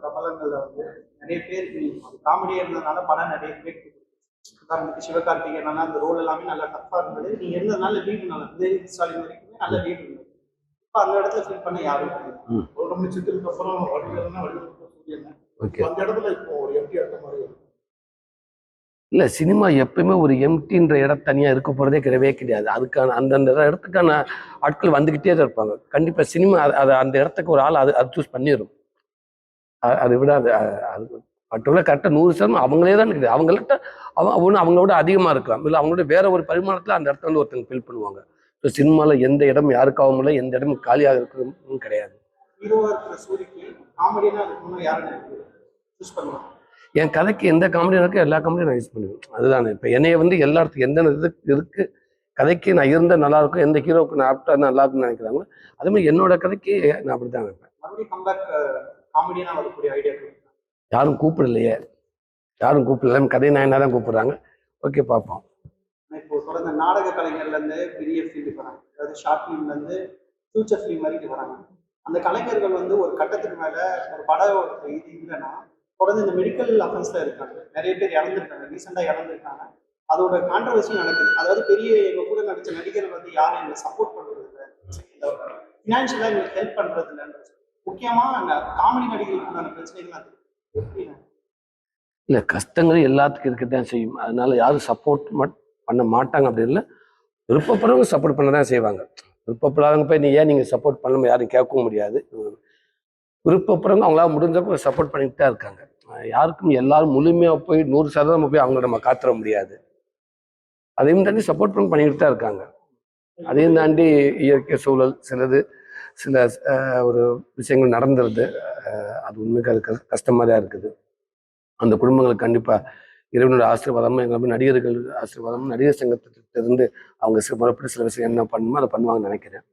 பிரபலங்கள்ல வந்து நிறைய பேர் காமெடியா இருந்ததுனால படம் நிறைய பேர் உதாரணத்துக்கு சிவகார்த்திகேயன் அந்த ரோல் எல்லாமே நல்லா டஃபா இருந்தது. நீங்க இருந்ததுனால லீடு நல்லா உதயநிதி ஸ்டாலின் வரைக்குமே நல்ல லீடு இருந்தது. இப்போ அந்த இடத்துல ஃபீல் பண்ண யாரும் ஒரு நிச்சயத்துக்கு அப்புறம் வடிவேல்னா வடிவேல் சூரியன். ஓகே. அந்த இடத்துல இப்போ ஒரு எம்டி இருக்க மாதிரி. இல்லை சினிமா எப்பயுமே ஒரு எம்டின்ற இடம் தனியாக இருக்க போகிறதே கிடையவே கிடையாது. அதுக்கான அந்தந்த இடத்துக்கான ஆட்கள் வந்துக்கிட்டே தான் இருப்பாங்க. கண்டிப்பாக சினிமா அது அந்த இடத்துக்கு ஒரு ஆள் அது அது சூஸ் பண்ணிடும் அதை விட அது அது மற்றவங்கள கரெக்டாக நூறு சதவீதம் அவங்களே தான் இருக்குது அவங்கள்ட்ட அவங்க ஒன்று அவங்களோட அதிகமாக இருக்கலாம். இல்லை அவங்களோட வேற ஒரு பரிமாணத்தில் அந்த இடத்த வந்து ஒருத்தங்க ஃபில் பண்ணுவாங்க. ஸோ சினிமாவில் எந்த இடம் யாருக்காகவும் இல்லை எந்த இடமும் காலியாக இருக்கிறதும் கிடையாது. என் கதைக்கு எந்த காமெடி இருக்கோ எல்லா காமெடியும் நான் யூஸ் பண்ணுவேன். அதுதானே. இப்போ என்னைய வந்து எல்லா இடத்துக்கு எந்த இது இருக்கு கதைக்கு நான் இருந்தால் நல்லா இருக்கும் எந்த ஹீரோவுக்கு நான் ஆப்டா நல்லா இருக்குன்னு நினைக்கிறாங்களோ அதே மாதிரி என்னோட கதைக்கு நான் அப்படி தான் வைப்பேன் காமெடினா வரக்கூடிய ஐடியா யாரும் கூப்பிடலையே. யாரும் கூப்பிடல. கதை நாயனா தான் கூப்பிடுறாங்க. ஓகே பார்ப்போம். இப்போ தொடர்ந்து நாடக கலைஞர்ல இருந்து பெரிய ஃபீல்டுக்கு வராங்க அதாவது ஷார்ட் ஃபிலிம்ல இருந்து ஃபியூச்சர் ஃபிலிம் வரைக்கும் வராங்க அந்த கலைஞர்கள் வந்து ஒரு கட்டத்துக்கு மேல ஒரு படம் இது இல்லைன்னா தொடர்ந்து இந்த மெடிக்கல் அஃபென்ஸ்ல இருக்காங்க. நிறைய பேர் இறந்துருக்காங்க. ரீசெண்டா இறந்துருக்காங்க. அதோட கான்ட்ரவர்சியும் நடக்குது. அதாவது பெரிய எங்க கூட நடிச்ச நடிகர்கள் வந்து யாரும் எங்களை சப்போர்ட் பண்றது இல்லை ஃபினான்ஷியலா எங்களுக்கு ஹெல்ப் பண்றது இல்லைன்றது முக்கியமா அந்த காமெடி நடிகர்களுக்கான பிரச்சனைகள் அது இல்லை கஷ்டங்கள் எல்லாத்துக்கும் இருக்க தான் செய்யும். அதனால யாரும் சப்போர்ட் பண்ண மாட்டாங்க அப்படி இல்லை. விருப்பப்படுறவங்க சப்போர்ட் பண்ண தான் செய்வாங்க. விருப்பப்படாதவங்க போய் நீ ஏன் நீங்கள் சப்போர்ட் பண்ணணும் யாரும் கேட்கவும் முடியாது? விருப்பப்படுறவங்க அவங்களால முடிஞ்சவங்க சப்போர்ட் பண்ணிட்டு தான் இருக்காங்க. யாருக்கும் எல்லாரும் முழுமையாக போய் நூறு சதவீதம் போய் அவங்கள நம்ம காத்துற முடியாது. அதையும் தாண்டி சப்போர்ட் பண்ணி பண்ணிக்கிட்டு தான் இருக்காங்க. அதையும் தாண்டி இயற்கை சூழல் சிலது சில ஒரு விஷயங்கள் நடந்துருது. அது உண்மைக்கு அது கஷ்டமாக தான் இருக்குது. அந்த குடும்பங்களுக்கு கண்டிப்பாக இறைவனோட ஆசீர்வாதமும் எங்களை நடிகர்கள் ஆசீர்வாதமும் நடிகர் சங்கத்திலிருந்து அவங்க சில முறைப்படி சில விஷயம் என்ன பண்ணணுமோ அதை பண்ணுவாங்கன்னு நினைக்கிறேன்.